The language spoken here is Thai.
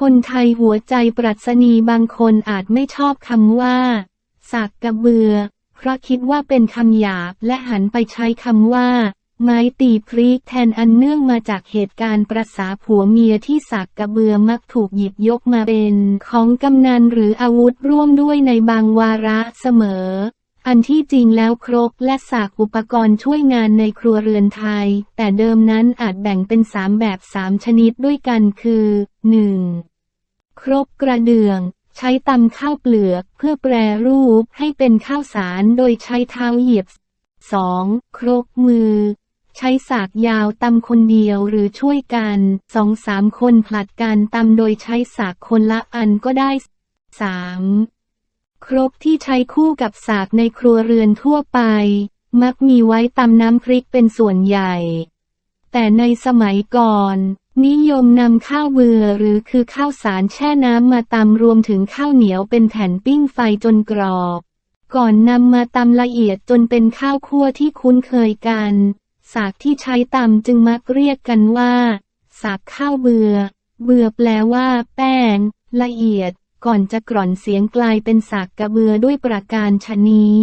คนไทยหัวใจปรัชนีบางคนอาจไม่ชอบคำว่า สากกระเบือ เพราะคิดว่าเป็นคำหยาบและหันไปใช้คำว่า ไม้ตีพริกแทนอันเนื่องมาจากเหตุการณ์ประสาผัวเมียที่สากกระเบือมักถูกหยิบยกมาเป็น ของกำนันหรืออาวุธร่วมด้วยในบางวาระเสมอ อันที่จริงแล้วครกและสากอุปกรณ์ช่วยงานในครัวเรือนไทย แต่เดิมนั้นอาจแบ่งเป็นสามแบบสามชนิดด้วยกันคือ 1. ครกกระเดื่อง ใช้ตำข้าวเปลือกเพื่อแปรรูปให้เป็นข้าวสารโดยใช้เท้าเหยียบ 2. ครกมือ ใช้สากยาวตำคนเดียวหรือช่วยกันสองสามคนผลัดกันตำโดยใช้สากคนละอันก็ได้ 3. ครกที่ใช้คู่กับสากในครัวเรือนทั่วไป มักมีไว้ตำน้ำพริกเป็นส่วนใหญ่ แต่ในสมัยก่อน นิยมนำข้าวเบือหรือคือข้าวสารแช่น้ำมาตำรวมถึงข้าวเหนียวเป็นแผ่นปิ้งไฟจนกรอบ ก่อนนำมาตำละเอียดจนเป็นข้าวคั่วที่คุ้นเคยกัน สากที่ใช้ตำจึงมักเรียกกันว่า สากข้าวเบือ เบือแปลว่า แป้ง ละเอียด ก่อนจะกร่อนเสียงกลายเป็นสากกระเบือด้วยประการชนี้